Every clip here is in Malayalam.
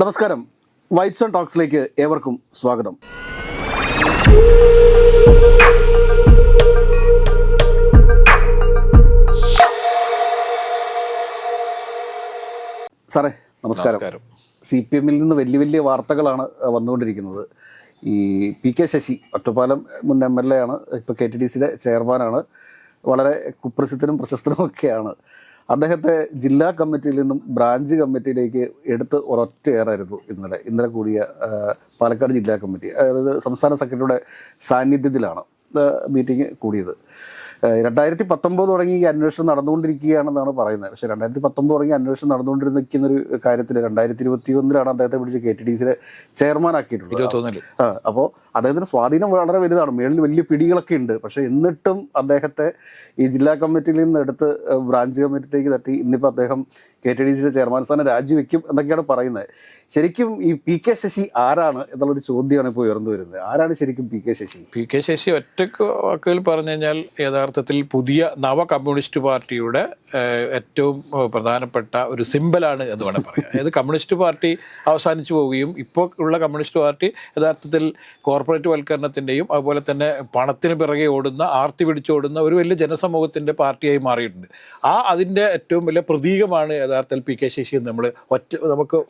നമസ്കാരം. വൈറ്റ്സ് ആൻഡ് ടോക്സിലേക്ക് ഏവർക്കും സ്വാഗതം. സാറേ നമസ്കാരം. നമസ്കാരം. സി പി എമ്മിൽ നിന്ന് വലിയ വലിയ വാർത്തകളാണ് വന്നുകൊണ്ടിരിക്കുന്നത്. ഈ പി കെ ശശി ഒറ്റപ്പാലം മുൻ എം എൽ എ ആണ് ഇപ്പോൾ കെ ടി ഡി സിയുടെ ചെയർമാനാണ്. വളരെ കുപ്രസിദ്ധനും പ്രശസ്തനും ഒക്കെയാണ് അദ്ദേഹത്തെ ജില്ലാ കമ്മിറ്റിയിൽ നിന്നും ബ്രാഞ്ച് കമ്മിറ്റിയിലേക്ക് എടുത്ത് ഒരൊറ്റയേറായിരുന്നു ഇന്നലെ. ഇന്നലെ കൂടിയ പാലക്കാട് ജില്ലാ കമ്മിറ്റി അതായത് സംസ്ഥാന സെക്രട്ടറിയുടെ സാന്നിധ്യത്തിലാണ് മീറ്റിംഗ് കൂടിയത്. രണ്ടായിരത്തി പത്തൊമ്പത് തുടങ്ങി ഈ അന്വേഷണം നടന്നുകൊണ്ടിരിക്കുകയാണെന്നാണ് പറയുന്നത്. പക്ഷേ രണ്ടായിരത്തി പത്തൊമ്പത് തുടങ്ങി അന്വേഷണം നടന്നുകൊണ്ടിരിക്കുന്ന ഒരു കാര്യത്തിൽ രണ്ടായിരത്തി ഇരുപത്തി ഒന്നിലാണ് അദ്ദേഹത്തെ പിടിച്ച് കെ ടി ഡി സിയിലെ ചെയർമാൻ ആക്കിയിട്ടുള്ളത്. അപ്പോൾ അദ്ദേഹത്തിന്റെ സ്വാധീനം വളരെ വലുതാണ്. മേളിൽ വലിയ പിടികളൊക്കെ ഉണ്ട്. പക്ഷേ എന്നിട്ടും അദ്ദേഹത്തെ ഈ ജില്ലാ കമ്മിറ്റിയിൽ നിന്ന് എടുത്ത് ബ്രാഞ്ച് കമ്മിറ്റിയിലേക്ക് തട്ടി. ഇന്നിപ്പോൾ അദ്ദേഹം കെ ടി ഡി സിയുടെ ചെയർമാൻ സ്ഥാനം രാജിവെക്കും എന്നൊക്കെയാണ് പറയുന്നത്. ശരിക്കും ഈ പി കെ ശശി ആരാണ് എന്നുള്ളൊരു ചോദ്യമാണ് ഇപ്പോൾ ഉയർന്നു വരുന്നത്. ആരാണ് ശരിക്കും P K Sasi? P K Sasi ഒറ്റയ്ക്ക് വാക്കുകൾ പറഞ്ഞു കഴിഞ്ഞാൽ യഥാർത്ഥത്തിൽ പുതിയ നവ കമ്മ്യൂണിസ്റ്റ് പാർട്ടിയുടെ ഏറ്റവും പ്രധാനപ്പെട്ട ഒരു സിമ്പലാണ് എന്ന് വേണം പറയാം അതായത് കമ്മ്യൂണിസ്റ്റ് പാർട്ടി അവസാനിച്ചു പോവുകയും ഇപ്പോൾ ഉള്ള കമ്മ്യൂണിസ്റ്റ് പാർട്ടി യഥാർത്ഥത്തിൽ കോർപ്പറേറ്റ് വൽക്കരണത്തിന്റെയും അതുപോലെ തന്നെ പണത്തിന് പിറകെ ഓടുന്ന ആർത്തി പിടിച്ചോടുന്ന ഒരു വലിയ ജനസമൂഹത്തിന്റെ പാർട്ടിയായി മാറിയിട്ടുണ്ട്. ആ അതിന്റെ ഏറ്റവും വലിയ പ്രതീകമാണ് യഥാർത്ഥത്തിൽ പി കെ ശശി എന്ന് നമ്മൾ ഒറ്റ നമുക്ക്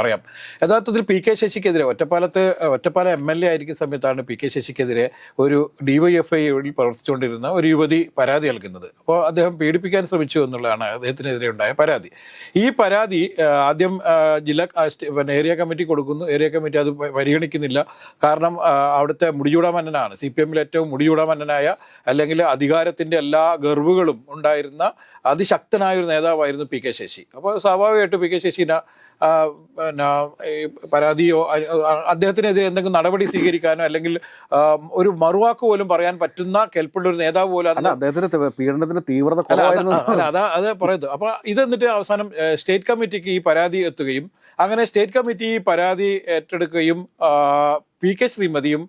പറയാം. യഥാർത്ഥത്തിൽ പി കെ ശശിക്കെതിരെ ഒറ്റപ്പാലത്ത് ഒറ്റപ്പാലം എം എൽ എ ആയിരിക്കുന്ന സമയത്താണ് പി കെ ശശിക്കെതിരെ ഒരു ഡി വൈ എഫ് ഐയിൽ പ്രവർത്തിച്ചുകൊണ്ടിരുന്ന ഒരു യുവതി പരാതി നൽകുന്നത്. അപ്പോൾ അദ്ദേഹം പീഡിപ്പിക്കാൻ ശ്രമിച്ചു എന്നുള്ളതാണ് അദ്ദേഹത്തിനെതിരെ ഉണ്ടായ പരാതി. ഈ പരാതി ആദ്യം ജില്ലാ പിന്നെ ഏരിയ കമ്മിറ്റി കൊടുക്കുന്നു. ഏരിയ കമ്മിറ്റി അത് പരിഗണിക്കുന്നില്ല. കാരണം അവിടുത്തെ മുടിചൂടാമന്നനാണ് സി പി എമ്മിൽ ഏറ്റവും മുടിചൂടാമന്നനായ അല്ലെങ്കിൽ അധികാരത്തിന്റെ എല്ലാ ഗർവുകളും ഉണ്ടായിരുന്ന അതിശക്തനായ ഒരു നേതാവായിരുന്നു പി കെ ശശി. അപ്പോൾ സ്വാഭാവികമായിട്ട് പി കെ ശശിനെ പരാതിയോ അദ്ദേഹത്തിനെതിരെ എന്തെങ്കിലും നടപടി സ്വീകരിക്കാനോ അല്ലെങ്കിൽ ഒരു മറുവാക്ക് പോലും പറയാൻ പറ്റുന്ന കെൽപ്പുള്ള ഒരു നേതാവ് പോലും അദ്ദേഹത്തിന്റെ പീഡനത്തിന്റെ തീവ്രത അല്ല, അതാ അത് പറയുന്നത്. അപ്പൊ ഇത് എന്നിട്ട് അവസാനം സ്റ്റേറ്റ് കമ്മിറ്റിക്ക് ഈ പരാതി എത്തുകയും അങ്ങനെ സ്റ്റേറ്റ് കമ്മിറ്റി ഈ പരാതി ഏറ്റെടുക്കുകയും പി കെ ശ്രീമതിയും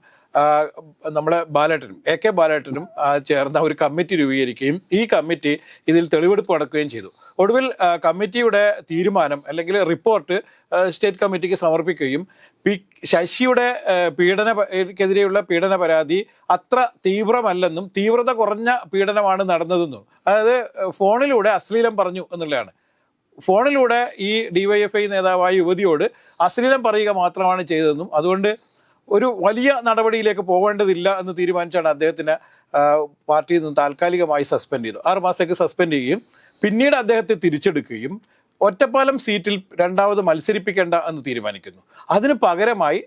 നമ്മളെ ബാലേട്ടനും എ കെ ബാലേട്ടനും ചേർന്ന ഒരു കമ്മിറ്റി രൂപീകരിക്കുകയും ഈ കമ്മിറ്റി ഇതിൽ തെളിവെടുപ്പ് നടക്കുകയും ചെയ്തു. ഒടുവിൽ കമ്മിറ്റിയുടെ തീരുമാനം അല്ലെങ്കിൽ റിപ്പോർട്ട് സ്റ്റേറ്റ് കമ്മിറ്റിക്ക് സമർപ്പിക്കുകയും പി ശശിയുടെ പീഡനക്കെതിരെയുള്ള പീഡന പരാതി അത്ര തീവ്രമല്ലെന്നും തീവ്രത കുറഞ്ഞ പീഡനമാണ് നടന്നതെന്നും. അതായത് ഫോണിലൂടെ അശ്ലീലം പറഞ്ഞു എന്നുള്ളതാണ്. ഫോണിലൂടെ ഈ ഡിവൈഎഫ്ഐ നേതാവായ യുവതിയോട് അശ്ലീലം പറയുക മാത്രമാണ് ചെയ്തതെന്നും അതുകൊണ്ട് ഒരു വലിയ നടപടിയിലേക്ക് പോകേണ്ടതില്ല എന്ന് തീരുമാനിച്ചാണ് അദ്ദേഹത്തിന് പാർട്ടിയിൽ നിന്ന് താൽക്കാലികമായി സസ്പെൻഡ് ചെയ്തു ആറ് മാസത്തേക്ക് സസ്പെൻഡ് ചെയ്യുകയും പിന്നീട് അദ്ദേഹത്തെ തിരിച്ചെടുക്കുകയും ഒറ്റപ്പാലം സീറ്റിൽ രണ്ടാമത് മത്സരിപ്പിക്കേണ്ട എന്ന് തീരുമാനിക്കുന്നു. അതിന് പകരമായി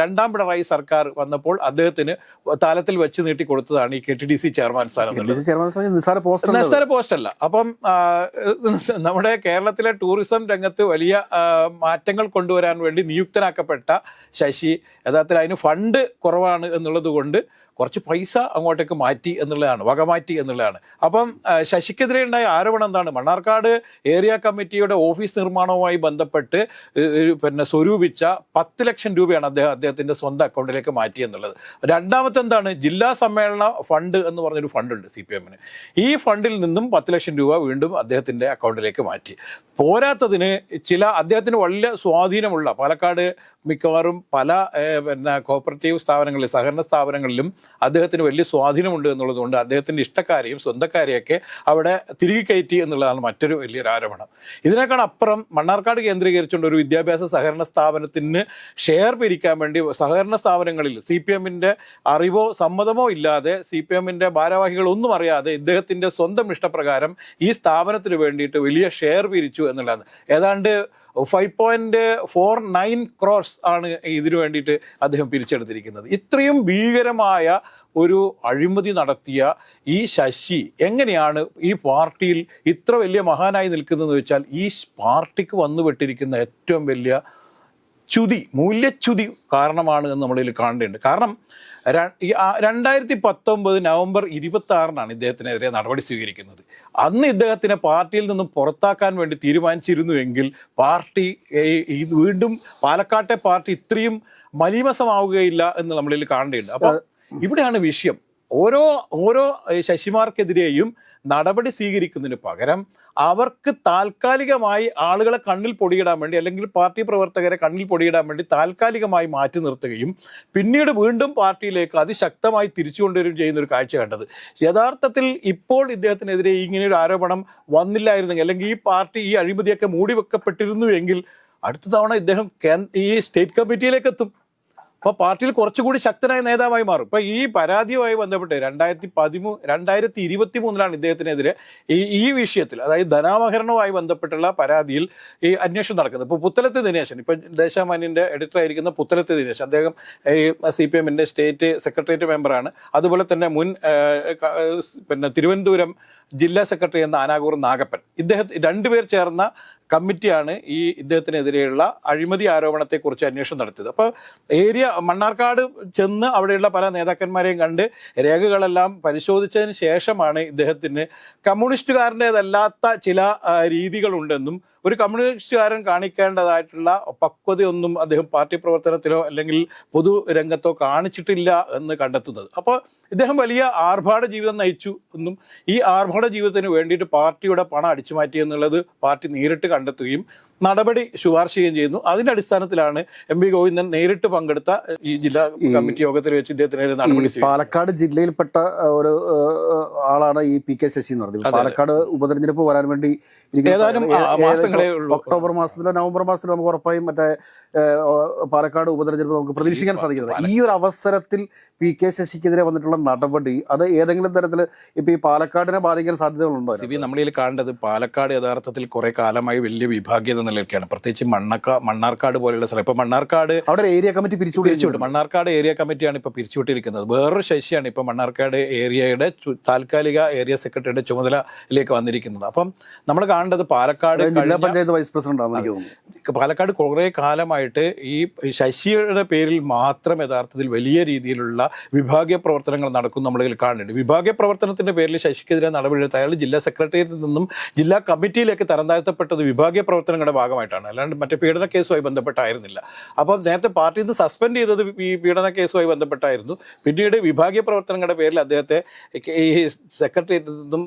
രണ്ടാം പിണറായി സർക്കാർ വന്നപ്പോൾ അദ്ദേഹത്തിന് താലത്തിൽ വെച്ച് നീട്ടി കൊടുത്തതാണ് ഈ K T D C chairman സ്ഥാനം നിസ്സാര പോസ്റ്റ് അല്ല. അപ്പം നമ്മുടെ കേരളത്തിലെ ടൂറിസം രംഗത്ത് വലിയ മാറ്റങ്ങൾ കൊണ്ടുവരാൻ വേണ്ടി നിയുക്തനാക്കപ്പെട്ട ശശി യഥാർത്ഥത്തിൽ അതിന് ഫണ്ട് കുറവാണ് എന്നുള്ളത് കൊണ്ട് കുറച്ച് പൈസ അങ്ങോട്ടേക്ക് മാറ്റി എന്നുള്ളതാണ് വക മാറ്റി എന്നുള്ളതാണ്. അപ്പം ശശിക്കെതിരെ ഉണ്ടായ ആരോപണം എന്താണ്? മണ്ണാർക്കാട് ഏരിയ കമ്മിറ്റിയുടെ ഓഫീസ് നിർമ്മാണവുമായി ബന്ധപ്പെട്ട് പിന്നെ സ്വരൂപിച്ച പത്ത് ലക്ഷം രൂപയാണ് അദ്ദേഹം അദ്ദേഹത്തിന്റെ സ്വന്തം അക്കൗണ്ടിലേക്ക് മാറ്റി എന്നുള്ളത് രണ്ടാമത്തെ എന്താണ് ജില്ലാ സമ്മേളന ഫണ്ട് എന്ന് പറഞ്ഞൊരു ഫണ്ടുണ്ട് സി പി എമ്മിന്. ഈ ഫണ്ടിൽ നിന്നും പത്ത് ലക്ഷം രൂപ വീണ്ടും അദ്ദേഹത്തിന്റെ അക്കൗണ്ടിലേക്ക് മാറ്റി. പോരാത്തതിന് ചില അദ്ദേഹത്തിന് വലിയ സ്വാധീനമുള്ള പാലക്കാട് മിക്കവാറും പല പിന്നെ കോപ്പറേറ്റീവ് സ്ഥാപനങ്ങളിൽ സഹകരണ സ്ഥാപനങ്ങളിലും അദ്ദേഹത്തിന് വലിയ സ്വാധീനമുണ്ട് എന്നുള്ളതുകൊണ്ട് അദ്ദേഹത്തിന്റെ ഇഷ്ടക്കാരെയും സ്വന്തക്കാരെയൊക്കെ അവിടെ തിരികെ കയറ്റി എന്നുള്ളതാണ് മറ്റൊരു വലിയൊരു ആരോപണം. ഇതിനേക്കാൾ അപ്പുറം മണ്ണാർക്കാട് കേന്ദ്രീകരിച്ചുകൊണ്ട് ഒരു വിദ്യാഭ്യാസ സഹകരണ സ്ഥാപനത്തിന് ഷെയർ പിരിക്കാൻ വേണ്ടി സഹകരണ സ്ഥാപനങ്ങളിൽ സി പി എമ്മിന്റെ അറിവോ സമ്മതമോ ഇല്ലാതെ സി പി എമ്മിന്റെ ഭാരവാഹികളൊന്നും അറിയാതെ ഇദ്ദേഹത്തിന്റെ സ്വന്തം ഇഷ്ടപ്രകാരം ഈ സ്ഥാപനത്തിന് വേണ്ടിയിട്ട് വലിയ ഷെയർ പിരിച്ചു എന്നുള്ളതാണ്. ഏതാണ്ട് five point four nine crores ആണ് ഇതിനു വേണ്ടിയിട്ട് അദ്ദേഹം പിരിച്ചെടുത്തിരിക്കുന്നത്. ഇത്രയും ഭീകരമായ ഒരു അഴിമതി നടത്തിയ ഈ ശശി എങ്ങനെയാണ് ഈ പാർട്ടിയിൽ ഇത്ര വലിയ മഹാനായി നിൽക്കുന്നതെന്ന് വെച്ചാൽ ഈ പാർട്ടിക്ക് വന്നുപെട്ടിരിക്കുന്ന ഏറ്റവും വലിയ ചുതി മൂല്യച്യുതി കാരണമാണ് എന്ന് നമ്മളിൽ കാണേണ്ടതുണ്ട്. കാരണം രണ്ടായിരത്തി പത്തൊമ്പത് നവംബർ ഇരുപത്തി ആറിനാണ് ഇദ്ദേഹത്തിനെതിരെ നടപടി സ്വീകരിക്കുന്നത്. അന്ന് ഇദ്ദേഹത്തിനെ പാർട്ടിയിൽ നിന്നും പുറത്താക്കാൻ വേണ്ടി തീരുമാനിച്ചിരുന്നുവെങ്കിൽ പാർട്ടി വീണ്ടും പാലക്കാട്ടെ പാർട്ടി ഇത്രയും മലീമസമാവുകയില്ല എന്ന് നമ്മളിൽ കാണേണ്ടതുണ്ട്. അപ്പൊ ഇവിടെയാണ് വിഷയം. ഓരോ ഓരോ ശശിമാർക്കെതിരെയും നടപടി സ്വീകരിക്കുന്നതിന് പകരം അവർക്ക് താൽക്കാലികമായി ആളുകളെ കണ്ണിൽ പൊടിയിടാൻ വേണ്ടി അല്ലെങ്കിൽ പാർട്ടി പ്രവർത്തകരെ കണ്ണിൽ പൊടിയിടാൻ വേണ്ടി താൽക്കാലികമായി മാറ്റി നിർത്തുകയും പിന്നീട് വീണ്ടും പാർട്ടിയിലേക്ക് അതിശക്തമായി തിരിച്ചു കൊണ്ടുവരികയും ചെയ്യുന്ന ഒരു കാഴ്ച കണ്ടത്. യഥാർത്ഥത്തിൽ ഇപ്പോൾ ഇദ്ദേഹത്തിനെതിരെ ഇങ്ങനെ ഒരു ആരോപണം വന്നില്ലായിരുന്നെങ്കിൽ അല്ലെങ്കിൽ ഈ പാർട്ടി ഈ അഴിമതിയൊക്കെ മൂടി വെക്കപ്പെട്ടിരുന്നു എങ്കിൽ അടുത്ത തവണ ഇദ്ദേഹം ഈ സ്റ്റേറ്റ് കമ്മിറ്റിയിലേക്ക് എത്തും അപ്പോൾ പാർട്ടിയിൽ കുറച്ചുകൂടി ശക്തനായ നേതാവായി മാറും. ഇപ്പൊ ഈ പരാതിയുമായി ബന്ധപ്പെട്ട് രണ്ടായിരത്തി പതിമൂ രണ്ടായിരത്തി ഇരുപത്തി മൂന്നിലാണ് ഇദ്ദേഹത്തിനെതിരെ ഈ ഈ വിഷയത്തിൽ അതായത് ധനാവഹരണവുമായി ബന്ധപ്പെട്ടുള്ള പരാതിയിൽ ഈ അന്വേഷണം നടക്കുന്നത്. ഇപ്പൊ പുത്തലത്തെ ദിനേശൻ ഇപ്പൊ ദേശാമാന്യന്റെ എഡിറ്റർ ആയിരിക്കുന്ന പുത്തലത്തെ ദിനേശൻ അദ്ദേഹം ഈ സി പി എമ്മിന്റെ സ്റ്റേറ്റ് സെക്രട്ടേറിയറ്റ് മെമ്പറാണ് അതുപോലെ തന്നെ മുൻ പിന്നെ തിരുവനന്തപുരം ജില്ലാ സെക്രട്ടറി എന്ന ആനാകൂർ നാഗപ്പൻ. ഇദ്ദേഹം രണ്ടുപേർ ചേർന്ന കമ്മിറ്റിയാണ് ഈ ഇദ്ദേഹത്തിനെതിരെയുള്ള അഴിമതി ആരോപണത്തെക്കുറിച്ച് അന്വേഷണം നടത്തിയത്. അപ്പോൾ ഏരിയ മണ്ണാർക്കാട് ചെന്ന് അവിടെയുള്ള പല നേതാക്കന്മാരെയും കണ്ട് രേഖകളെല്ലാം പരിശോധിച്ചതിന് ശേഷമാണ് ഇദ്ദേഹത്തിന് കമ്മ്യൂണിസ്റ്റുകാരന്റെതല്ലാത്ത ചില രീതികളുണ്ടെന്നും ഒരു കമ്മ്യൂണിസ്റ്റുകാരൻ കാണിക്കേണ്ടതായിട്ടുള്ള പക്വതയൊന്നും അദ്ദേഹം പാർട്ടി പ്രവർത്തനത്തിലോ അല്ലെങ്കിൽ പൊതു രംഗത്തോ കാണിച്ചിട്ടില്ല എന്ന് കണ്ടെത്തുന്നത്. അപ്പോൾ ഇദ്ദേഹം വലിയ ആർഭാട ജീവിതം നയിച്ചു എന്നും ഈ ആർഭാട ജീവിതത്തിന് വേണ്ടിയിട്ട് പാർട്ടിയുടെ പണം അടിച്ചു മാറ്റി എന്നുള്ളത് പാർട്ടി നേരിട്ട് കണ്ടെത്തുകയും നടപടി ശുപാർശ ചെയ്യുകയും ചെയ്യുന്നു. അതിന്റെ അടിസ്ഥാനത്തിലാണ് എം പി ഗോവിന്ദൻ നേരിട്ട് പങ്കെടുത്ത ഈ ജില്ലാ കമ്മിറ്റി യോഗത്തിൽ വെച്ച് ഇദ്ദേഹത്തിനെതിരെ നടപടി പാലക്കാട് ജില്ലയിൽപ്പെട്ട ഒരു ആളാണ് ഈ പി കെ ശശി എന്ന് പറഞ്ഞത് പാലക്കാട് ഉപതെരഞ്ഞെടുപ്പ് വരാൻ വേണ്ടി ഏതാനും മാസങ്ങളേ ഉള്ളൂ. ഒക്ടോബർ മാസത്തിലോ നവംബർ മാസത്തിലോ നമുക്ക് ഉറപ്പായും മറ്റേ പാലക്കാട് ഉപതെരഞ്ഞെടുപ്പ് നമുക്ക് പ്രതീക്ഷിക്കാൻ സാധിക്കുന്നത് ഈ ഒരു അവസരത്തിൽ പി കെ ശശിക്കെതിരെ വന്നിട്ടുള്ള നടപടി അത് ഏതെങ്കിലും തരത്തിൽ ഇപ്പൊ ഈ പാലക്കാടിനെ ബാധിക്കാൻ സാധ്യതകളുണ്ടോ? സിബി നമ്മൾ നമ്മളിൽ കാണേണ്ടത് പാലക്കാട് യഥാർത്ഥത്തിൽ കുറെ കാലമായി വലിയ വിഭാഗീയത നിലനിൽക്കുകയാണ്. പ്രത്യേകിച്ച് മണ്ണക്ക മണ്ണാർക്കാട് പോലെയുള്ള സ്ഥലം. ഇപ്പൊ മണ്ണാർക്കാട് അവിടെ ഏരിയ കമ്മിറ്റി പിരിച്ചു പിരിച്ചുവിട്ടു. മണ്ണാർക്കാട് ഏരിയ കമ്മിറ്റിയാണ് ഇപ്പൊ പിരിച്ചുവിട്ടിരിക്കുന്നത്. വേറൊരു ശശിയാണ് ഇപ്പൊ മണ്ണാർക്കാട് ഏരിയയുടെ താൽക്കാലിക ഏരിയ സെക്രട്ടറിയുടെ ചുമതലയിലേക്ക് വന്നിരിക്കുന്നത്. അപ്പം നമ്മൾ കാണേണ്ടത് പാലക്കാട്. ജില്ലാ പഞ്ചായത്ത് വൈസ് പ്രസിഡന്റ് പാലക്കാട് കുറേ കാലമായിട്ട് ഈ ശശിയുടെ പേരിൽ മാത്രം യഥാർത്ഥത്തിൽ വലിയ രീതിയിലുള്ള വിഭാഗീയ പ്രവർത്തനങ്ങൾ നടക്കും നമ്മളിൽ കാണുന്നുണ്ട്. വിഭാഗീയ പ്രവർത്തനത്തിന്റെ പേരിൽ ശശിക്കെതിരെ നടപടിയെടുത്ത് അയാൾ ജില്ലാ സെക്രട്ടേറിയറ്റിൽ നിന്നും ജില്ലാ കമ്മിറ്റിയിലേക്ക് തരം താഴ്ത്തപ്പെട്ടത് വിഭാഗീയ പ്രവർത്തനങ്ങളുടെ ഭാഗമായിട്ടാണ്. അല്ലാണ്ട് മറ്റേ പീഡന കേസുമായി ബന്ധപ്പെട്ടായിരുന്നില്ല. അപ്പോൾ നേരത്തെ പാർട്ടിയിൽ നിന്ന് സസ്പെൻഡ് ചെയ്തത് ഈ പീഡന കേസുമായി ബന്ധപ്പെട്ടായിരുന്നു. പിന്നീട് വിഭാഗീയ പ്രവർത്തനങ്ങളുടെ പേരിൽ അദ്ദേഹത്തെ ഈ സെക്രട്ടേറിയറ്റിൽ നിന്നും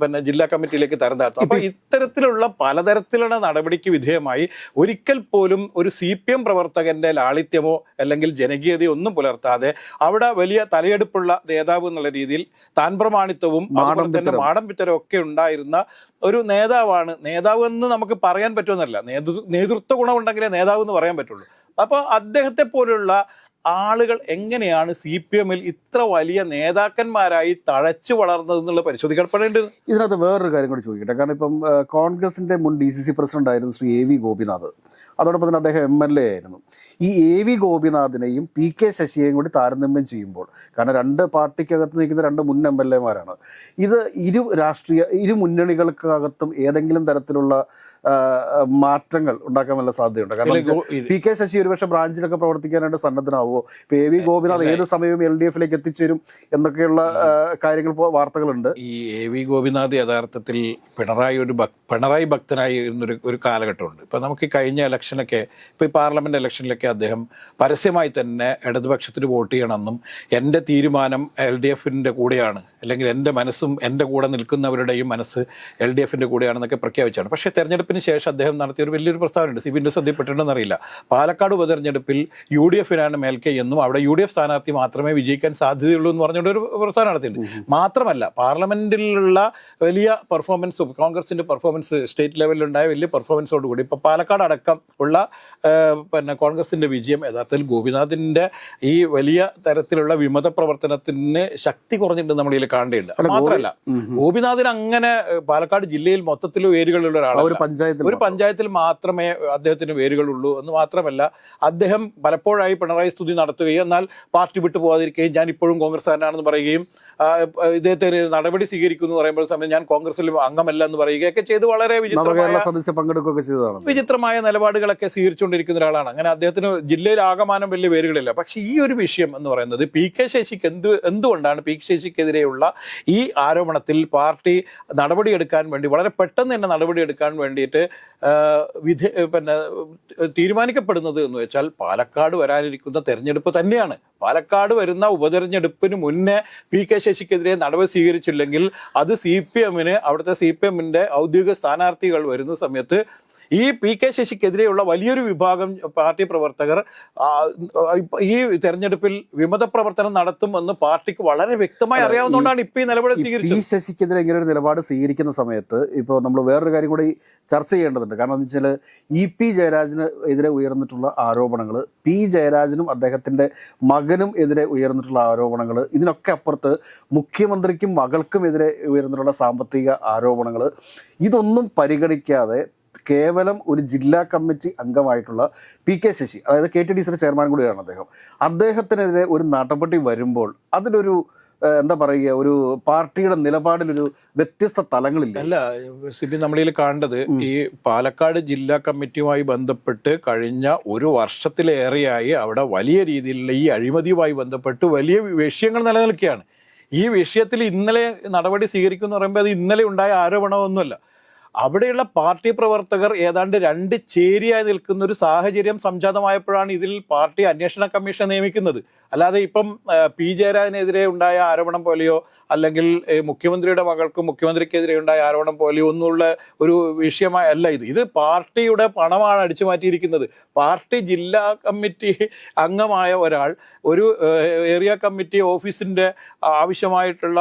പിന്നെ ജില്ലാ കമ്മിറ്റിയിലേക്ക് തരം താഴ്ത്തും അപ്പൊ ഇത്തരത്തിലുള്ള പലതരത്തിലുള്ള നടപടിക്ക് വിധേയമായി ഒരിക്കൽ പോലും ഒരു സി പി എം പ്രവർത്തകന്റെ ലാളിത്യമോ അല്ലെങ്കിൽ ജനകീയതയോ ഒന്നും പുലർത്താതെ അവിടെ വലിയ തലയെടുപ്പുള്ള നേതാവ് എന്നുള്ള രീതിയിൽ താൻ പ്രമാണിത്വവും അതുപോലെ തന്നെ മാടമ്പിത്തരം. ഒക്കെ ഉണ്ടായിരുന്ന ഒരു നേതാവാണ്. നേതാവ് എന്ന് നമുക്ക് പറയാൻ പറ്റുമെന്നല്ല. നേതൃ നേതൃത്വ ഗുണമുണ്ടെങ്കിലേ നേതാവ് എന്ന് പറയാൻ പറ്റുള്ളൂ. അപ്പോൾ അദ്ദേഹത്തെ പോലുള്ള ആളുകൾ എങ്ങനെയാണ് സി പി എമ്മിൽ ഇത്ര വലിയ നേതാക്കന്മാരായി തഴച്ചു വളർന്നത് വളർന്നതെന്നുള്ള പരിശോധിക്കപ്പെടേണ്ടത്? ഇതിനകത്ത് വേറൊരു കാര്യം കൂടി ചോദിക്കട്ടെ. കാരണം ഇപ്പം കോൺഗ്രസിന്റെ മുൻ ഡി സി സി പ്രസിഡന്റ് ആയിരുന്നു ശ്രീ എ വി ഗോപിനാഥ്. അതോടൊപ്പം തന്നെ അദ്ദേഹം എം എൽ എ ആയിരുന്നു. ഈ എ വി ഗോപിനാഥിനെയും പി കെ ശശിയെയും കൂടി താരതമ്യം ചെയ്യുമ്പോൾ കാരണം രണ്ട് പാർട്ടിക്കകത്ത് നിൽക്കുന്ന രണ്ട് മുൻ എം എൽ എമാരാണ് ഇത് ഇരു രാഷ്ട്രീയ ഇരു മുന്നണികൾക്കകത്തും ഏതെങ്കിലും തരത്തിലുള്ള മാറ്റങ്ങൾ ഉണ്ടാക്കാൻ വല്ല സാധ്യതയുണ്ട്? കാരണം പി കെ ശശി ഒരുപക്ഷെ ബ്രാഞ്ചിലൊക്കെ പ്രവർത്തിക്കാനായിട്ട് സന്നദ്ധനാവുമോ? ഇപ്പൊ എ വി ഗോപിനാഥ് ഏത് സമയവും എൽ ഡി എഫിലേക്ക് എത്തിച്ചേരും എന്നൊക്കെയുള്ള കാര്യങ്ങൾ ഇപ്പോൾ വാർത്തകളുണ്ട്. ഈ എ വി ഗോപിനാഥ് യഥാർത്ഥത്തിൽ പിണറായി ഒരു പിണറായി ഭക്തനായി ഒരു കാലഘട്ടമുണ്ട്. ഇപ്പൊ നമുക്ക് കഴിഞ്ഞ കഴിഞ്ഞ ഇലക്ഷനൊക്കെ ഇപ്പോൾ ഈ പാർലമെന്റ് ഇലക്ഷനിലൊക്കെ അദ്ദേഹം പരസ്യമായി തന്നെ ഇടതുപക്ഷത്തിന് വോട്ട് ചെയ്യണമെന്നും എന്റെ തീരുമാനം എൽ ഡി എഫിന്റെ കൂടെയാണ് അല്ലെങ്കിൽ എന്റെ മനസ്സും എന്റെ കൂടെ നിൽക്കുന്നവരുടെയും മനസ്സ് എൽ ഡി എഫിന്റെ കൂടെയാണെന്നൊക്കെ പ്രഖ്യാപിച്ചാണ്. പക്ഷേ തെരഞ്ഞെടുപ്പിന് ശേഷം അദ്ദേഹം നടത്തിയ ഒരു വലിയൊരു പ്രസ്താവനയുണ്ട്. സിബിന്റെ ശ്രദ്ധപ്പെട്ടിട്ടുണ്ടെന്ന് അറിയില്ല പാലക്കാട് ഉപതെരഞ്ഞെടുപ്പിൽ യു ഡി എഫിനാണ് മേൽക്കൈ എന്നും അവിടെ യു ഡി എഫ് സ്ഥാനാർത്ഥി മാത്രമേ വിജയിക്കാൻ സാധ്യതയുള്ളൂ എന്ന് പറഞ്ഞുകൊണ്ട് ഒരു പ്രസ്താവന നടത്തിയിട്ടുണ്ട്. മാത്രമല്ല പാർലമെന്റിലുള്ള വലിയ പെർഫോമൻസും കോൺഗ്രസിന്റെ പെർഫോമൻസ് സ്റ്റേറ്റ് ലെവലിലുണ്ടായ വലിയ പെർഫോമൻസോടുകൂടി ഇപ്പോൾ പാലക്കാട് അടക്കം ഉള്ള പിന്നെ കോൺഗ്രസിന്റെ വിജയം യഥാർത്ഥത്തിൽ ഗോപിനാഥിന്റെ ഈ വലിയ തരത്തിലുള്ള വിമത പ്രവർത്തനത്തിന് ശക്തി കുറഞ്ഞിട്ടുണ്ട് നമ്മൾ ഇതിൽ കാണേണ്ടതുണ്ട്. മാത്രമല്ല ഗോപിനാഥിന് അങ്ങനെ പാലക്കാട് ജില്ലയിൽ മൊത്തത്തിൽ വേരുകളുള്ള ഒരാൾ ഒരു ഒരാളാണ് പഞ്ചായത്തിൽ ഒരു പഞ്ചായത്തിൽ മാത്രമേ അദ്ദേഹത്തിന് വേരുകളുള്ളൂ എന്ന് മാത്രമല്ല അദ്ദേഹം പലപ്പോഴായി പിണറായി സ്തുതി നടത്തുകയും എന്നാൽ പാർട്ടി വിട്ടു പോകാതിരിക്കുകയും ഞാൻ ഇപ്പോഴും കോൺഗ്രസ്സുകാരനാണെന്ന് പറയുകയും ഇദ്ദേഹത്തിന് നടപടി സ്വീകരിക്കുന്നു എന്ന് പറയുമ്പോൾ സമയം ഞാൻ കോൺഗ്രസിൽ അംഗമല്ല എന്ന് പറയുകയൊക്കെ ചെയ്ത് വളരെ വിചിത്രമായ വിചിത്രമായ നിലപാടുകൾ നടപടികളൊക്കെ സ്വീകരിച്ചുകൊണ്ടിരിക്കുന്ന ഒരാളാണ്. അങ്ങനെ അദ്ദേഹത്തിന് ജില്ലയിൽ ആകമാനം വലിയ പേരുകളില്ല. പക്ഷേ ഈ ഒരു വിഷയം എന്ന് പറയുന്നത് പി കെ ശശിക്ക് എന്ത് എന്തുകൊണ്ടാണ് പി കെ ശശിക്കെതിരെയുള്ള ഈ ആരോപണത്തിൽ പാർട്ടി നടപടിയെടുക്കാൻ വേണ്ടി വളരെ പെട്ടെന്ന് തന്നെ നടപടിയെടുക്കാൻ വേണ്ടിയിട്ട് വിധ പിന്നെ തീരുമാനിക്കപ്പെടുന്നത് എന്ന് വെച്ചാൽ പാലക്കാട് വരാനിരിക്കുന്ന തെരഞ്ഞെടുപ്പ് തന്നെയാണ്. പാലക്കാട് വരുന്ന ഉപതെരഞ്ഞെടുപ്പിന് മുന്നേ പി കെ ശശിക്കെതിരെ നടപടി സ്വീകരിച്ചില്ലെങ്കിൽ അത് സി പി എമ്മിന് അവിടുത്തെ സി പി എമ്മിന്റെ ഔദ്യോഗിക സ്ഥാനാർത്ഥികൾ വരുന്ന സമയത്ത് ഈ പി കെ ശശിക്കെതിരെയുള്ള വലിയൊരു വിഭാഗം പാർട്ടി പ്രവർത്തകർ ഈ തെരഞ്ഞെടുപ്പിൽ വിമത പ്രവർത്തനം നടത്തുമെന്ന് പാർട്ടിക്ക് വളരെ വ്യക്തമായി അറിയാവുന്നതുകൊണ്ടാണ് ഇപ്പൊ ഈ നിലപാട് ഈ സ്വീകരിച്ചത്. ശശിക്കെതിരെ ഇങ്ങനെ ഒരു നിലപാട് സ്വീകരിക്കുന്ന സമയത്ത് ഇപ്പോൾ നമ്മൾ വേറൊരു കാര്യം കൂടി ചർച്ച ചെയ്യേണ്ടതുണ്ട്. കാരണം എന്ന് വെച്ചാൽ ഇ പി ജയരാജന് എതിരെ ഉയർന്നിട്ടുള്ള ആരോപണങ്ങൾ പി ജയരാജനും അദ്ദേഹത്തിന്റെ മകനും എതിരെ ഉയർന്നിട്ടുള്ള ആരോപണങ്ങൾ ഇതിനൊക്കെ അപ്പുറത്ത് മുഖ്യമന്ത്രിക്കും മകൾക്കും എതിരെ ഉയർന്നിട്ടുള്ള സാമ്പത്തിക ആരോപണങ്ങൾ ഇതൊന്നും പരിഗണിക്കാതെ കേവലം ഒരു ജില്ലാ കമ്മിറ്റി അംഗമായിട്ടുള്ള പി കെ ശശി അതായത് കെ ടി ഡി സിയുടെ ചെയർമാൻ കൂടിയാണ് അദ്ദേഹം. അദ്ദേഹത്തിനെതിരെ ഒരു നടപടി വരുമ്പോൾ അതിലൊരു എന്താ പറയുക ഒരു പാർട്ടിയുടെ നിലപാടിലൊരു വ്യത്യസ്ത തലങ്ങളില്ല? അല്ല സിബി നമ്മളിൽ കാണേണ്ടത് ഈ പാലക്കാട് ജില്ലാ കമ്മിറ്റിയുമായി ബന്ധപ്പെട്ട് കഴിഞ്ഞ ഒരു വർഷത്തിലേറെയായി അവിടെ വലിയ രീതിയിലുള്ള ഈ അഴിമതിയുമായി ബന്ധപ്പെട്ട് വലിയ വിഷയങ്ങൾ നിലനിൽക്കുകയാണ്. ഈ വിഷയത്തിൽ ഇന്നലെ നടപടി സ്വീകരിക്കുമെന്ന് പറയുമ്പോൾ അത് ഇന്നലെ ഉണ്ടായ ആരോപണമൊന്നുമല്ല. അവിടെയുള്ള പാർട്ടി പ്രവർത്തകർ ഏതാണ്ട് രണ്ട് ചേരിയായി നിൽക്കുന്ന ഒരു സാഹചര്യം സംജാതമായപ്പോഴാണ് ഇതിൽ പാർട്ടി അന്വേഷണ കമ്മീഷൻ നിയമിക്കുന്നത്. അല്ലാതെ ഇപ്പം പി. ജയരാജനെതിരെ ഉണ്ടായ ആരോപണം പോലെയോ അല്ലെങ്കിൽ മുഖ്യമന്ത്രിയുടെ മകൾക്കും മുഖ്യമന്ത്രിക്കെതിരെ ഉണ്ടായ ആരോപണം പോലെയോ ഒന്നുള്ള ഒരു വിഷയമായി അല്ല ഇത്. ഇത് പാർട്ടിയുടെ പണമാണ് അടിച്ചു മാറ്റിയിരിക്കുന്നത്. പാർട്ടി ജില്ലാ കമ്മിറ്റി അംഗമായ ഒരാൾ ഒരു ഏരിയ കമ്മിറ്റി ഓഫീസിന്റെ ആവശ്യമായിട്ടുള്ള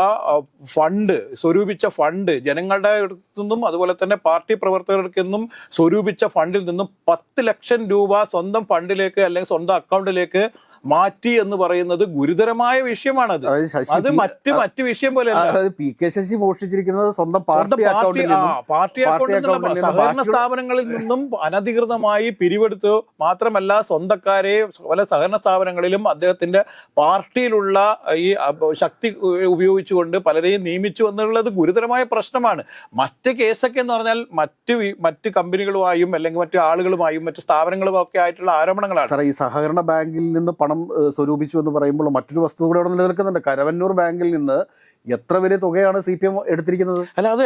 ഫണ്ട് സ്വരൂപിച്ച ഫണ്ട് ജനങ്ങളുടെ അടുത്തു നിന്നും അതുപോലെ തന്നെ പാർട്ടി പ്രവർത്തകർക്ക് നിന്നും സ്വരൂപിച്ച ഫണ്ടിൽ നിന്നും പത്ത് ലക്ഷം രൂപ സ്വന്തം ഫണ്ടിലേക്ക് അല്ലെങ്കിൽ സ്വന്തം അക്കൗണ്ടിലേക്ക് മാറ്റി എന്ന് പറയുന്നത് ഗുരുതരമായ വിഷയമാണ് അത് മറ്റ് മറ്റ് വിഷയം പോലെ പി കെ ശശി മോഷ്ടിച്ചിരിക്കുന്നത് സ്വന്തം പാർട്ടി പാർട്ടി അക്കൗണ്ടിൽ സഹകരണ സ്ഥാപനങ്ങളിൽ നിന്നും അനധികൃതമായി പിരിവെടുത്തു. മാത്രമല്ല സ്വന്തക്കാരെ പല സഹകരണ സ്ഥാപനങ്ങളിലും അദ്ദേഹത്തിന്റെ പാർട്ടിയിലുള്ള ഈ ശക്തി ഉപയോഗിച്ചുകൊണ്ട് പലരെയും നിയമിച്ചു എന്നുള്ളത് ഗുരുതരമായ പ്രശ്നമാണ്. മറ്റ് കേസൊക്കെ എന്ന് പറഞ്ഞാൽ മറ്റ് മറ്റ് കമ്പനികളുമായും അല്ലെങ്കിൽ മറ്റു ആളുകളുമായും മറ്റു സ്ഥാപനങ്ങളും ഒക്കെ ആയിട്ടുള്ള ആരോപണങ്ങളാണ്. സാറേ ഈ സഹകരണ ബാങ്കിൽ നിന്ന് പണം സ്വരൂപിച്ചു എന്ന് പറയുമ്പോൾ മറ്റൊരു വസ്തു കൂടെ അവിടെ നിലനിൽക്കുന്നുണ്ട്. കരവന്നൂർ ബാങ്കിൽ നിന്ന് എത്ര വലിയ തുകയാണ് സി പി എം എടുത്തിരിക്കുന്നത്? അല്ല അത്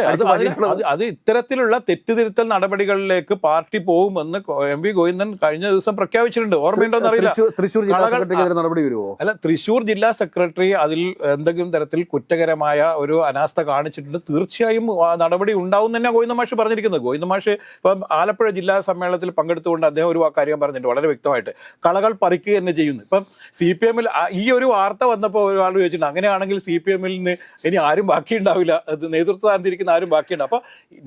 അത് ഇത്തരത്തിലുള്ള തെറ്റുതിരുത്തൽ നടപടികളിലേക്ക് പാർട്ടി പോകുമെന്ന് എം വി ഗോവിന്ദൻ കഴിഞ്ഞ ദിവസം പ്രഖ്യാപിച്ചിട്ടുണ്ട്. ഓർമ്മയുണ്ടോന്ന് അറിയില്ല. തൃശ്ശൂർ ജില്ലാ സെക്രട്ടറി സെക്രട്ടറിക്കെതിരെ നടപടി വരുമോ അല്ല തൃശൂർ ജില്ലാ സെക്രട്ടറി അതിൽ എന്തെങ്കിലും തരത്തിൽ കുറ്റകരമായ ഒരു അനാസ്ഥ കാണിച്ചിട്ടുണ്ട്. തീർച്ചയായും നടപടി ഉണ്ടാവും തന്നെ ഗോവിന്ദ മാഷ് പറഞ്ഞിരിക്കുന്നത് ഗോവിന്ദ മാഷ് ഇപ്പം ആലപ്പുഴ ജില്ലാ സമ്മേളനത്തിൽ പങ്കെടുത്തുകൊണ്ട് അദ്ദേഹം ഒരു കാര്യം പറഞ്ഞിട്ടുണ്ട് വളരെ വ്യക്തമായിട്ട്. കളകൾ പറിക്കുക തന്നെ ചെയ്യുന്നു. ഇപ്പം സി പി എമ്മിൽ ഈ ഒരു വാർത്ത വന്നപ്പോൾ ഒരാൾ ചോദിച്ചിട്ടുണ്ട് അങ്ങനെയാണെങ്കിൽ സി പി എമ്മിൽ നിന്ന് ഇനി ആരും ബാക്കിയുണ്ടാവില്ല. അത് നേതൃത്വം സ്ഥാനത്തിരിക്കുന്ന ആരും ബാക്കിയുണ്ട്. അപ്പോൾ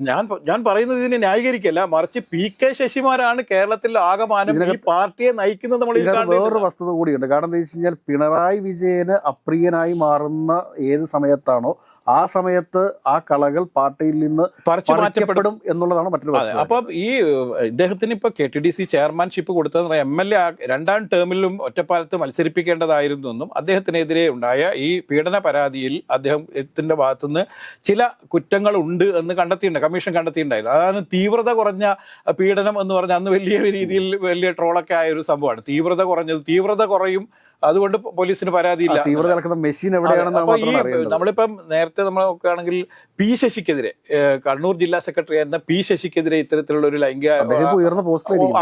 ഞാൻ ഞാൻ പറയുന്നത് ഇതിനെ ന്യായീകരിക്കല്ല മറിച്ച് പി കെ ശശിമാരാണ് കേരളത്തിൽ ആകമാനം ഈ പാർട്ടിയെ നയിക്കുന്നത് നമ്മൾ വേറൊരു വസ്തുത കൂടിയുണ്ട്. കാരണം എന്താ വെച്ച് കഴിഞ്ഞാൽ പിണറായി വിജയന് അപ്രിയനായി മാറുന്ന ഏത് സമയത്താണോ ആ സമയത്ത് ആ കളകൾ പാർട്ടിയിൽ നിന്ന് പറിച്ചു മാറ്റപ്പെടും എന്നുള്ളതാണ് മറ്റൊരു അപ്പൊ വസ്തുത. അപ്പം ഈ ഇദ്ദേഹത്തിന് ഇപ്പൊ K T D C chairmanship കൊടുത്തത് എം എൽ എ രണ്ടാം ടേമിലും ഒറ്റപ്പാലത്ത് മത്സരിപ്പിക്കേണ്ടതായിരുന്നു എന്നും അദ്ദേഹത്തിനെതിരെ ഉണ്ടായ ഈ പീഡന പരാതിയിൽ അദ്ദേഹത്തിന്റെ ഭാഗത്തുനിന്ന് ചില കുറ്റങ്ങൾ ഉണ്ട് എന്ന് കണ്ടെത്തിയിട്ടുണ്ട് കമ്മീഷൻ കണ്ടെത്തിയിട്ടുണ്ടായിരുന്നു അതാണ് തീവ്രത കുറഞ്ഞ പീഡനം എന്ന് പറഞ്ഞാൽ അന്ന് വലിയ രീതിയിൽ വലിയ ട്രോളൊക്കെ ആയ ഒരു സംഭവമാണ്. തീവ്രത കുറഞ്ഞത് തീവ്രത കുറയും അതുകൊണ്ട് പോലീസിന് പരാതിയില്ല. തീവ്രത കലക്കുന്ന മെഷീൻ എവിടെയാണെന്ന് നമ്മളിപ്പം നേരത്തെ നമ്മൾ നോക്കുകയാണെങ്കിൽ പി ശശിക്കെതിരെ കണ്ണൂർ ജില്ലാ സെക്രട്ടറി ആയിരുന്ന പി ശശിക്കെതിരെ ഇത്തരത്തിലുള്ള ഒരു ലൈംഗിക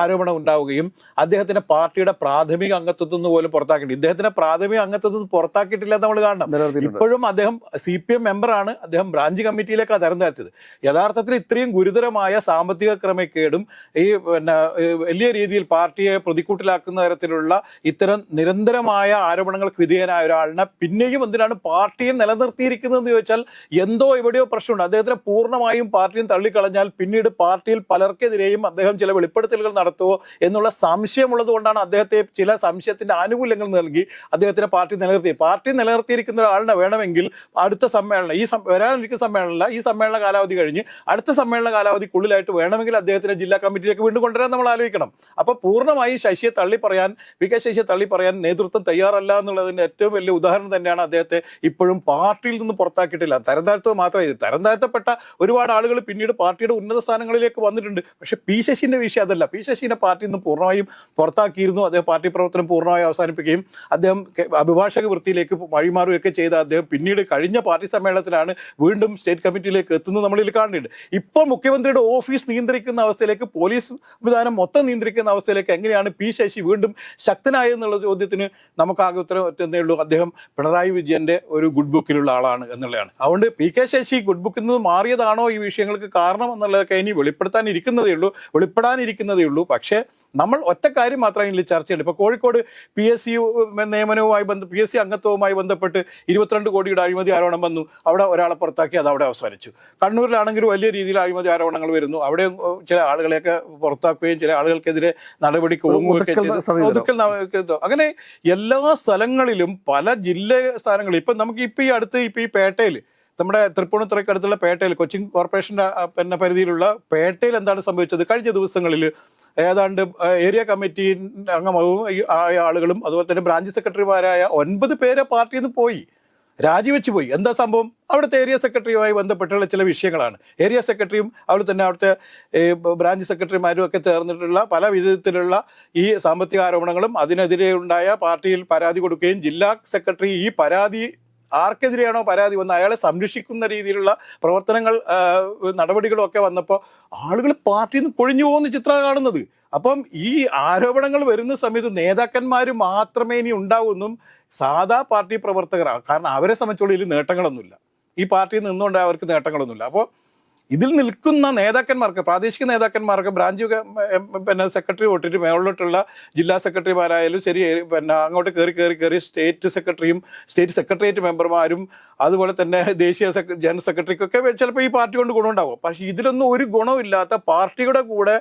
ആരോപണം ഉണ്ടാവുകയും അദ്ദേഹത്തിന്റെ പാർട്ടിയുടെ പ്രാഥമിക അംഗത്വത്തിൽ നിന്ന് പോലും പുറത്താക്കിയിട്ടുണ്ട്. ഇദ്ദേഹത്തിന്റെ പ്രാഥമിക അംഗത്വത്തിൽ നിന്ന് പുറത്താക്കിയിട്ടില്ല നമ്മൾ കാണണം. ഇപ്പോഴും അദ്ദേഹം സി പി എം മെമ്പറാണ് അദ്ദേഹം ബ്രാഞ്ച് കമ്മിറ്റിയിലേക്ക് തരം താഴ്ത്തിയത്. യഥാർത്ഥത്തിൽ ഇത്രയും ഗുരുതരമായ സാമ്പത്തിക ക്രമക്കേടും ഈ പിന്നെ വലിയ രീതിയിൽ പാർട്ടിയെ പ്രതിക്കൂട്ടിലാക്കുന്ന തരത്തിലുള്ള ഇത്തരം നിരന്തരമായ ആരോപണങ്ങൾക്ക് വിധേയനായ ഒരാളിനെ പിന്നെയും എന്തിനാണ് പാർട്ടിയെ നിലനിർത്തിയിരിക്കുന്നതെന്ന് ചോദിച്ചാൽ എന്തോ എവിടെയോ പ്രശ്നമുണ്ട്. അദ്ദേഹത്തിന് പൂർണമായും പാർട്ടിയും തള്ളിക്കളഞ്ഞാൽ പിന്നീട് പാർട്ടിയിൽ പലർക്കെതിരെയും അദ്ദേഹം ചില വെളിപ്പെടുത്തലുകൾ നടത്തുമോ എന്നുള്ള സംശയമുള്ളത് കൊണ്ടാണ് അദ്ദേഹത്തെ ചില സംശയത്തിന്റെ ആനുകൂല്യങ്ങൾ നൽകി അദ്ദേഹത്തിന് പാർട്ടി നിലനിർത്തി. പാർട്ടി നിലനിർത്തിയിരിക്കുന്ന ഒരാളിനെ വേണമെങ്കിൽ അടുത്ത സമ്മേളനം ഈ വരാനിരിക്കുന്ന സമ്മേളനമല്ല ഈ സമ്മേളന കാലാവധി കഴിഞ്ഞ് അടുത്ത സമ്മേളന കാലാവധിക്കുള്ളിലായിട്ട് വേണമെങ്കിൽ അദ്ദേഹത്തിന് ജില്ലാ കമ്മിറ്റിയിലേക്ക് വീണ്ടും കൊണ്ടുവരാൻ നമ്മൾ ആലോചിക്കണം. അപ്പോൾ പൂർണമായും ശശിയെ തള്ളി പറയാൻ വി കെ ശശിയെ തള്ളി പറയാൻ നേതൃത്വം തയ്യാറല്ല എന്നുള്ളതിന്റെ ഏറ്റവും വലിയ ഉദാഹരണം തന്നെയാണ് അദ്ദേഹത്തെ ഇപ്പോഴും പാർട്ടിയിൽ നിന്ന് പുറത്താക്കിയിട്ടില്ല. തരംതാഴ്ത്തുക മാത്രമേ തരം താഴ്ത്തപ്പെട്ട ഒരുപാട് ആളുകൾ പിന്നീട് പാർട്ടിയുടെ ഉന്നത സ്ഥാനങ്ങളിലേക്ക് വന്നിട്ടുണ്ട്. പക്ഷേ പി ശശിന്റെ വിഷയം അതല്ല. പി ശശിനെ പാർട്ടിയിൽ നിന്ന് പൂർണമായും പുറത്താക്കിയിരുന്നു. അദ്ദേഹം പാർട്ടി പ്രവർത്തനം പൂർണമായും അവസാനിപ്പിക്കുകയും അദ്ദേഹം അഭിഭാഷക വൃത്തിയിലേക്ക് വഴിമാറുകയൊക്കെ ചെയ്ത അദ്ദേഹം പിന്നീട് കഴിഞ്ഞ പാർട്ടി സമ്മേളനത്തിലാണ് വീണ്ടും സ്റ്റേറ്റ് കമ്മിറ്റിയിലേക്ക് എത്തുന്നത് നമ്മളിൽ കാണുന്നുണ്ട്. ഇപ്പോൾ മുഖ്യമന്ത്രിയുടെ ഓഫീസ് നിയന്ത്രിക്കുന്ന അവസ്ഥയിലേക്ക് പോലീസ് സംവിധാനം മൊത്തം നിയന്ത്രിക്കുന്ന അവസ്ഥയിലേക്ക് എങ്ങനെയാണ് പി ശശി വീണ്ടും ശക്തനായെന്നുള്ള ചോദ്യത്തിന് നമുക്കാകെ ഉത്തരം ഒറ്റന്നേ ഉള്ളൂ. അദ്ദേഹം പിണറായി വിജയന്റെ ഒരു ഗുഡ് ബുക്കിലുള്ള ആളാണ് എന്നുള്ളതാണ്. അതുകൊണ്ട് പി കെ ശശി ഗുഡ് ബുക്കിൽ നിന്ന് മാറിയതാണോ ഈ വിഷയങ്ങൾക്ക് കാരണം എന്നുള്ളതൊക്കെ ഇനി വെളിപ്പെടുത്താനിരിക്കുന്നതേ ഉള്ളൂ. വെളിപ്പെടാനിരിക്കുന്നതേ ഉള്ളൂ. പക്ഷേ നമ്മൾ ഒറ്റ കാര്യം മാത്രമേ ഇതിൽ ചർച്ചയുണ്ട് ഇപ്പോൾ കോഴിക്കോട് പി എസ് സി നിയമനവുമായി ബന്ധ പി എസ് സി അംഗത്വവുമായി ബന്ധപ്പെട്ട് ഇരുപത്തിരണ്ട് കോടിയുടെ അഴിമതി ആരോപണം വന്നു. അവിടെ ഒരാളെ പുറത്താക്കി അത് അവിടെ അവസാനിച്ചു. കണ്ണൂരിലാണെങ്കിൽ വലിയ രീതിയിൽ അഴിമതി ആരോപണങ്ങൾ വരുന്നു. അവിടെ ചില ആളുകളെയൊക്കെ പുറത്താക്കുകയും ചില ആളുകൾക്കെതിരെ നടപടി ഒതുക്കൽ അങ്ങനെ എല്ലാ സ്ഥലങ്ങളിലും പല ജില്ല സ്ഥാനങ്ങളിൽ ഇപ്പം നമുക്ക് ഇപ്പം ഈ അടുത്ത് ഇപ്പം ഈ പേട്ടയിൽ നമ്മുടെ തൃപ്പൂണിത്തുറയ്ക്ക് അടുത്തുള്ള പേട്ടയിൽ കൊച്ചിൻ കോർപ്പറേഷന്റെ പിന്നെ പരിധിയിലുള്ള പേട്ടയിൽ എന്താണ് സംഭവിച്ചത്? കഴിഞ്ഞ ദിവസങ്ങളിൽ ഏതാണ്ട് ഏരിയ കമ്മിറ്റി അംഗമാവും ആയ ആളുകളും. അതുപോലെ തന്നെ ബ്രാഞ്ച് സെക്രട്ടറിമാരായ ഒൻപത് പേരെ പാർട്ടിയിൽ നിന്ന് പോയി രാജിവെച്ച് പോയി. എന്താ സംഭവം? അവിടുത്തെ ഏരിയ സെക്രട്ടറിയുമായി ബന്ധപ്പെട്ടുള്ള ചില വിഷയങ്ങളാണ്. ഏരിയ സെക്രട്ടറിയും അവിടെ തന്നെ അവിടുത്തെ ബ്രാഞ്ച് സെക്രട്ടറിമാരും ഒക്കെ ചേർന്നിട്ടുള്ള പല വിധത്തിലുള്ള ഈ സാമ്പത്തിക ആരോപണങ്ങളും അതിനെതിരെ ഉണ്ടായ പാർട്ടിയിൽ പരാതി കൊടുക്കുകയും ജില്ലാ സെക്രട്ടറി ഈ പരാതി ആർക്കെതിരെയാണോ പരാതി വന്ന് അയാളെ സംരക്ഷിക്കുന്ന രീതിയിലുള്ള പ്രവർത്തനങ്ങൾ ആ, നടപടികളും ഒക്കെ വന്നപ്പോൾ ആളുകൾ പാർട്ടിയിൽ നിന്ന് കൊഴിഞ്ഞു പോകുന്ന ചിത്രം കാണുന്നത്. അപ്പം ഈ ആരോപണങ്ങൾ വരുന്ന സമയത്ത് നേതാക്കന്മാർ മാത്രമേ ഇനി ഉണ്ടാവുമെന്നും സാധാ പാർട്ടി പ്രവർത്തകരാണ് കാരണം അവരെ സംബന്ധിച്ചുള്ള ഇതിൽ നേട്ടങ്ങളൊന്നുമില്ല. ഈ പാർട്ടിയിൽ നിന്നുകൊണ്ട് അവർക്ക് നേട്ടങ്ങളൊന്നുമില്ല. അപ്പോൾ ഇതിൽ നിൽക്കുന്ന നേതാക്കന്മാർക്ക് പ്രാദേശിക നേതാക്കന്മാർക്ക് ബ്രാഞ്ച് പിന്നെ സെക്രട്ടറി തൊട്ടിട്ട് മേളിലോട്ടുള്ള ജില്ലാ സെക്രട്ടറിമാരായാലും ശരി പിന്നെ അങ്ങോട്ട് കയറി കയറി കയറി സ്റ്റേറ്റ് സെക്രട്ടറിയും സ്റ്റേറ്റ് സെക്രട്ടേറിയറ്റ് മെമ്പർമാരും അതുപോലെ തന്നെ ദേശീയ ജനറൽ സെക്രട്ടറിക്കൊക്കെ ചിലപ്പോൾ ഈ പാർട്ടി കൊണ്ട് ഗുണമുണ്ടാകും പക്ഷേ ഇതിലൊന്നും ഒരു ഗുണമില്ലാത്ത പാർട്ടിയുടെ കൂടെ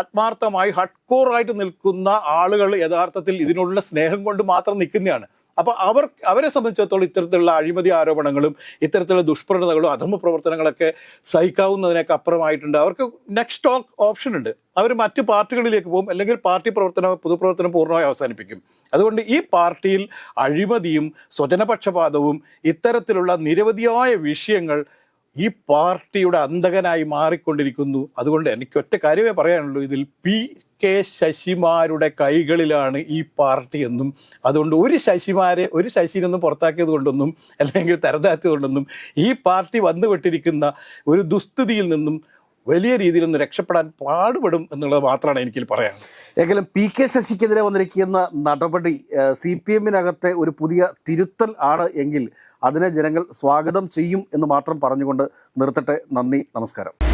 ആത്മാർത്ഥമായി ഹഡ്കോറായിട്ട് നിൽക്കുന്ന ആളുകൾ യഥാർത്ഥത്തിൽ ഇതിനുള്ള സ്നേഹം കൊണ്ട് മാത്രം നിൽക്കുന്നതാണ്. അപ്പോൾ അവർ അവരെ സംബന്ധിച്ചിടത്തോളം ഇത്തരത്തിലുള്ള അഴിമതി ആരോപണങ്ങളും ഇത്തരത്തിലുള്ള ദുഷ്പ്രവണതകളും അധമ പ്രവർത്തനങ്ങളൊക്കെ സഹിക്കാവുന്നതിനൊക്കെ അപ്പുറമായിട്ടുണ്ട്. അവർക്ക് നെക്സ്റ്റ് ടോക്ക് ഓപ്ഷൻ ഉണ്ട്. അവർ മറ്റ് പാർട്ടികളിലേക്ക് പോകും അല്ലെങ്കിൽ പാർട്ടി പ്രവർത്തനം പൊതുപ്രവർത്തനം പൂർണമായി അവസാനിപ്പിക്കും. അതുകൊണ്ട് ഈ പാർട്ടിയിൽ അഴിമതിയും സ്വജനപക്ഷപാതവും ഇത്തരത്തിലുള്ള നിരവധിയായ വിഷയങ്ങൾ ഈ പാർട്ടിയുടെ അന്തകനായി മാറിക്കൊണ്ടിരിക്കുന്നു. അതുകൊണ്ട് എനിക്ക് ഒറ്റ കാര്യമേ പറയാനുള്ളൂ. ഇതിൽ പി കെ ശശിമാരുടെ കൈകളിലാണ് ഈ പാർട്ടി എന്നും അതുകൊണ്ട് ഒരു ശശിമാരെ ഒരു ശശിനൊന്നും പുറത്താക്കിയത് കൊണ്ടൊന്നും അല്ലെങ്കിൽ തരതാത്തിയത് കൊണ്ടൊന്നും ഈ പാർട്ടി വന്നുപെട്ടിരിക്കുന്ന ഒരു ദുസ്ഥിതിയിൽ നിന്നും വലിയ രീതിയിൽ ഒന്ന് രക്ഷപ്പെടാൻ പാടുപെടും എന്നുള്ളത് മാത്രമാണ് എനിക്ക് പറയാനുള്ളത്. എങ്കിലും പി കെ ശശിക്കെതിരെ വന്നിരിക്കുന്ന നടപടി സി പി എമ്മിനകത്തെ ഒരു പുതിയ തിരുത്തൽ ആണ് എങ്കിൽ അതിനെ ജനങ്ങൾ സ്വാഗതം ചെയ്യും എന്ന് മാത്രം പറഞ്ഞുകൊണ്ട് നിർത്തട്ടെ. നന്ദി നമസ്കാരം.